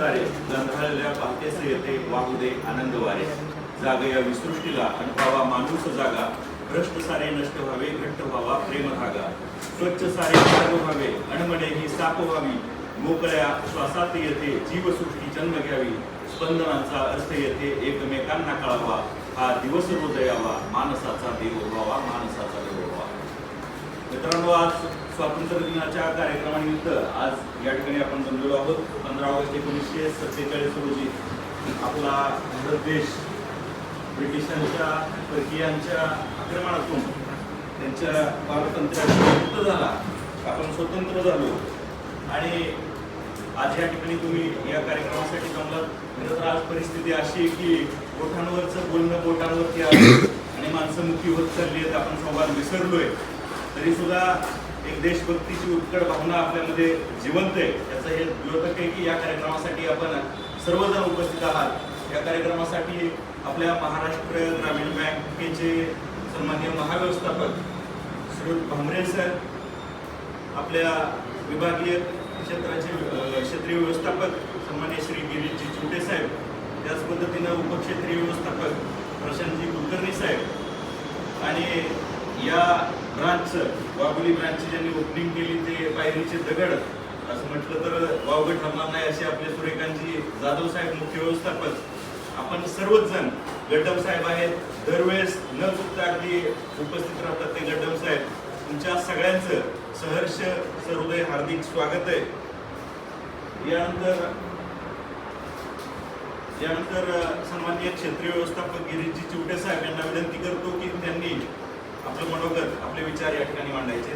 तारे गंधाळलेल्या पाहतेस येते वाहू आनंद वारे जाग या विसृष्टीला अनुभवा माणूस जागा. भ्रष्ट सारे नष्ट व्हावे घट्ट व्हावा प्रेम धागा. स्वच्छ सारे मार्ग व्हावे अणमणे ही साप व्हावी. मोकळ्या श्वासात येते जीवसृष्टी जन्म घ्यावी. स्पंदनांचा अर्थ येते एकमेकांना कळावा. हा दिवस रोज यावा मानसाचा देव व्हावा मानसाचा देव व्हावा मित्रांनो आज स्वातंत्र्य दिनाच्या कार्यक्रमानिमित्त आज या ठिकाणी आपण जमलेलो आहोत. पंधरा ऑगस्ट एकोणीसशे सत्तेचाळीस रोजी आपला भारत देश ब्रिटिशांच्या परकीयांच्या आक्रमणातून त्यांच्या पारतंत्र्यात मुक्त झाला. आपण स्वतंत्र झालो. आणि आज या ठिकाणी तुम्ही या कार्यक्रमासाठी जमलात. खरं तर आज परिस्थिती अशी आहे की बोटांवरचं बोलणं बोटांवरती आलं आणि माणसं मुखी होत चालली आहेत. आपण संवाद विसरलोय. तरी सुद्धा एक देशभक्तीची उत्कट भावना आपल्यामध्ये जिवंत आहे त्याचं हे द्योतक आहे की या कार्यक्रमासाठी आपण सर्वजण उपस्थित आहात. या कार्यक्रमासाठी आपल्या महाराष्ट्र ग्रामीण बँकेचे सन्मान्य महाव्यवस्थापक श्री भांबरे सर आपल्या विभागीय क्षेत्राचे क्षेत्रीय व्यवस्थापक सन्मान्य श्री गिरीशजी चिवटे साहेब त्याच पद्धतीनं उपक्षेत्रीय व्यवस्थापक प्रशांतजी कुलकर्णी साहेब आणि या ब्रांचचं वाघोली ब्रांचची ज्यांनी ओपनिंग केली ते पायरीचे दगड असं म्हटलं तर वावगड ठरणार नाही असे आपले सुरेखांची जाधव साहेब मुख्य व्यवस्थापक. आपण सर्वच जण गड्डम साहेब आहेत. दरवेळेस न चुकता अगदी उपस्थित राहतात ते गड्डम साहेब. तुमच्या सगळ्यांचं सहर्ष सहृदय हार्दिक स्वागत आहे. यानंतर यानंतर अ, सन्माननीय क्षेत्रीय व्यवस्थापक गिरीशजी चिवटे साहेब यांना विनंती करतो. आपलं मनोगत आपले विचार या ठिकाणी मांडायचे.